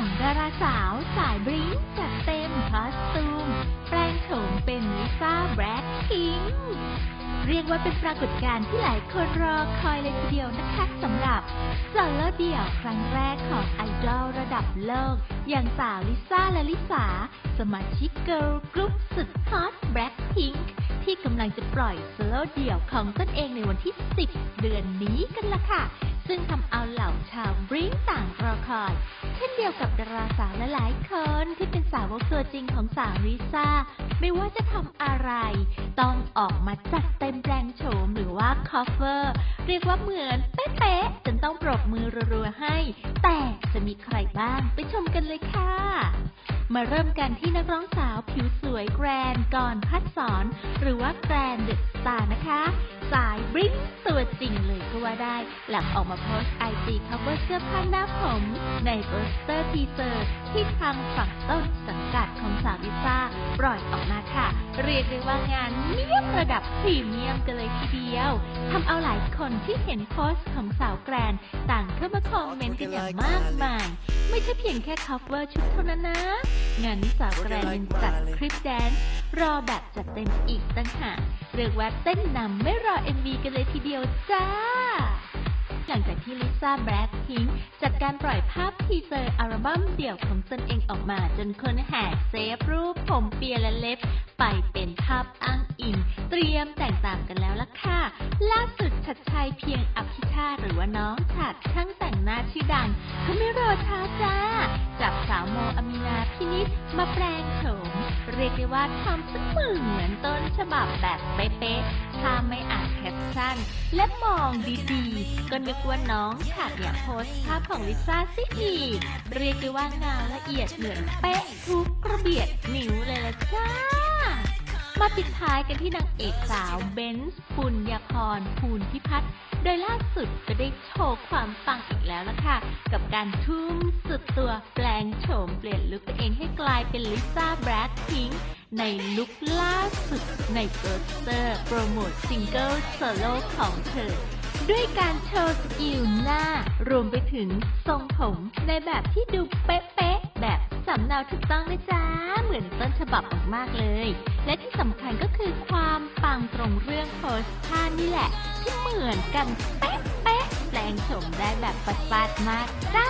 องดาราสาวสายบริ้งจัดเต็มคอสตูม แปลงโฉมเป็นลิซ่าแบล็คพิงเรียกว่าเป็นปรากฏการณ์ที่หลายคนรอคอยเลยทีเดียวนะคะสำหรับสอลโลเดี่ยวครั้งแรกของไอดอลระดับโลก อย่างสาวลิซ่าและลิสาสมาชิกเกิร์ลกรุ๊ปสุดฮอตแบล็คพิงที่กำลังจะปล่อยโซโลเดี่ยวของตนเองในวันที่ 10 เดือนนี้กันละค่ะ ซึ่งทำเอาเหล่าชาวบริ้งต่างรอคอย เช่นเดียวกับดาราสาวหลายๆคนที่เป็นสาวกตัวจริงของสาวลิซ่า ไม่ว่าจะทำอะไร ต้องออกมาจัดเต็มแปลงโฉมหรือว่าคอฟเวอร์ เรียกว่าเหมือนเป๊ะๆจนต้องปรบมือรัวๆให้ แต่จะมีใครบ้างไปชมกันเลยค่ะมาเริ่มกันที่นักร้องสาวผิวสวยแกรนก่อนพัดสอน หรือว่าแกรนเดอะสตาร์นะคะ สายบริ้ง จริงเลยก็ว่าได้ หลังออกมาโพสต์ไอจีคัฟเวอร์เสื้อผ้าหน้าผม ในโปสเตอร์ทีเซอร์ที่ทางฝั่งต้นสังกัดของสาวลิซ่าปล่อยออกมาค่ะ เรียกได้ว่างานเนียมระดับพรีเมียมกันเลยทีเดียวทำเอาหลายคนที่เห็นโพสต์ของสาวแกรนต่างเข้ามาคอมเมนต์กันอย่างมากมาย ไม่ใช่เพียงแค่คัฟเวอร์ชุดเท่านั้นนะ งานนี้สาวแกรนจัดคลิปแดนซ์รอแบบจัดเต็มอีกตั้งหากเรียกว่าเต้นนำไม่รอ MV กันเลยทีเดียวจ้า หลังจากที่ลิซ่าแบล็คพิงจัดการปล่อยภาพทีเซอร์อัลบั้มเดี่ยวของตนเองออกมาจนคนแห่เซฟรูปผมเปียและเล็บ ไปเป็นภาพอ้างอิง เตรียมแต่งตามกันแล้วล่ะค่ะ ล่าสุดชัดชัยเพียงอภิชาหรือว่าน้องฉัดช่างแต่งหน้าชื่อดังเขาไม่รอช้าจ้าจับสาวโมอม พินิษมาแปลงโฉมเรียกได้ว่าทำเสมือนเหมือนต้นฉบับแบบเป๊ะๆถ้าไม่อ่านแคปชั่น และมองดีๆ ก็นึกว่าน้องฉัดเนี่ยโพสภาพของลิซ่าซิอีกเรียกได้ว่างานละเอียดเหมือนเป๊ะทุกกระเบียดนิ้วเลยละจ้า มาปิดท้ายกันที่นางเอกสาวเบนซ์ปุญญาพรภูลพิพัฒน์โดยล่าสุดก็ได้โชว์ความปังอีกแล้วล่ะค่ะ กับการทุ่มสุดตัวแปลงโฉมเปลี่ยนลุคตัวเองให้กลายเป็นลิซ่าแบล็คพิงในลุคล่าสุดในโปสเตอร์โปรโมทซิงเกิลโซโล่ของเธอ ด้วยการโชว์สกิลหน้ารวมไปถึงทรงผมในแบบที่ดูเป๊ะ สำเนาถูกต้องเลยจ้าเหมือนต้นฉบับมากๆเลย และที่สำคัญก็คือความปังตรงเรื่องโพสท่านี่แหละ ที่เหมือนกันเป๊ะๆแปลงโฉมได้แบบปัดๆมากจ้า